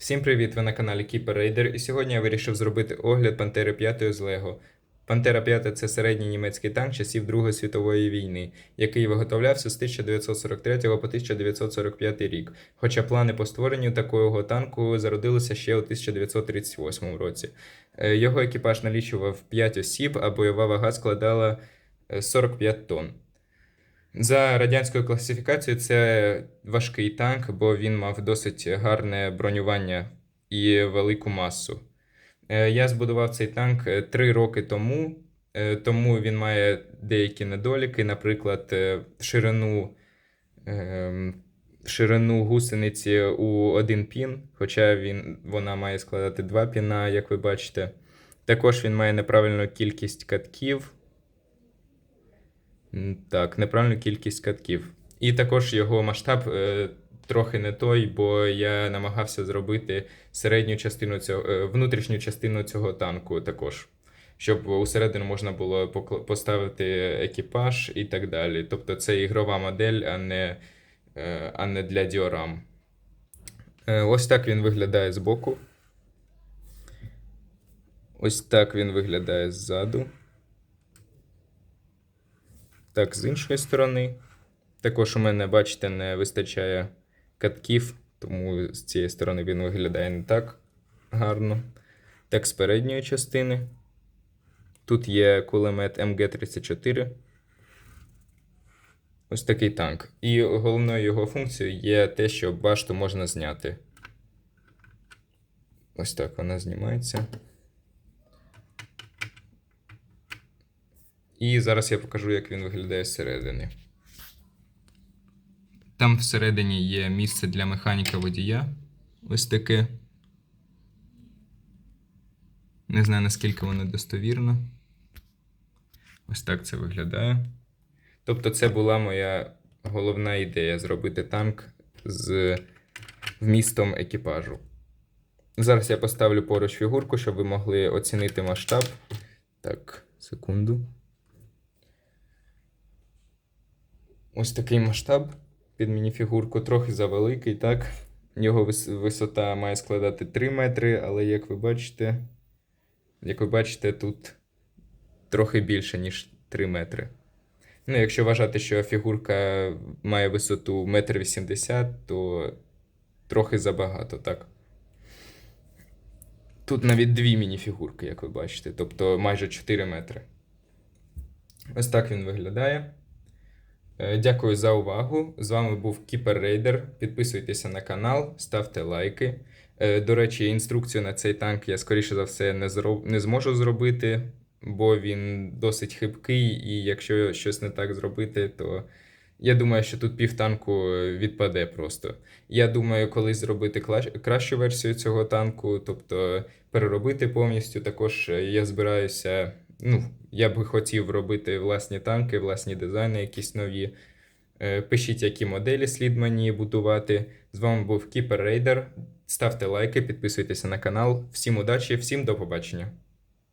Всім привіт! Ви на каналі Keeper Raider, і сьогодні я вирішив зробити огляд Пантери 5 з Лего. Пантера 5 це середній німецький танк часів Другої світової війни, який виготовлявся з 1943 по 1945 рік. Хоча плани по створенню такого танку зародилися ще у 1938 році. Е, Його екіпаж налічував 5 осіб, а бойова вага складала е, 45 тонн. За радянською класифікацією, це важкий танк, бо він мав досить гарне бронювання і велику масу. Е, Я збудував цей танк е, три роки тому, е, тому він має деякі недоліки, наприклад, ширину, ем, ширину гусениці у один пін, хоча він, вона має складати два піна, як ви бачите. Також він має неправильну кількість катків. Так, неправильну кількість катків. І також його масштаб е, трохи не той, бо я намагався зробити середню частину цього, е, внутрішню частину цього танку також. Щоб усередину можна було поставити екіпаж і так далі. Тобто це ігрова модель, а не, е, а не для діорам. Е, Ось так він виглядає збоку. Ось так він виглядає ззаду. Так, з іншої сторони. Також у мене, бачите, не вистачає катків, тому з цієї сторони він виглядає не так гарно. Так, з передньої частини. Тут є кулемет МГ-34. Ось такий танк. І головною його функцією є те, що башту можна зняти. Ось так вона знімається. І зараз я покажу, як він виглядає зсередини. Там всередині є місце для механіка водія. Ось таке. Не знаю, наскільки воно достовірно. Ось так це виглядає. Тобто, це була моя головна ідея зробити танк з вмістом екіпажу. Зараз я поставлю поруч фігурку, щоб ви могли оцінити масштаб. Так, секунду. Ось такий масштаб під мініфігурку, трохи завеликий, так? Його вис- висота має складати 3 метри, але як ви бачите, як ви бачите, тут трохи більше, ніж 3 метри. Ну, якщо вважати, що фігурка має висоту 1,80 м, то трохи забагато, так? Тут навіть дві мініфігурки, як ви бачите, тобто майже 4 метри. Ось так він виглядає. Е, Дякую за увагу. З вами був Кіпер Рейдер. Підписуйтеся на канал, ставте лайки. Е, До речі, інструкцію на цей танк я, скоріше за все, не, зроб... не зможу зробити, бо він досить хибкий, і якщо щось не так зробити, то я думаю, що тут пів танку відпаде просто. Я думаю, колись зробити кла- кращу версію цього танку, тобто переробити повністю. Також е, я збираюся. Ну, я би хотів робити власні танки, власні дизайни, якісь нові. Е, Пишіть, які моделі слід мені будувати. З вами був Кіпер Рейдер. Ставте лайки, підписуйтеся на канал. Всім удачі, всім до побачення.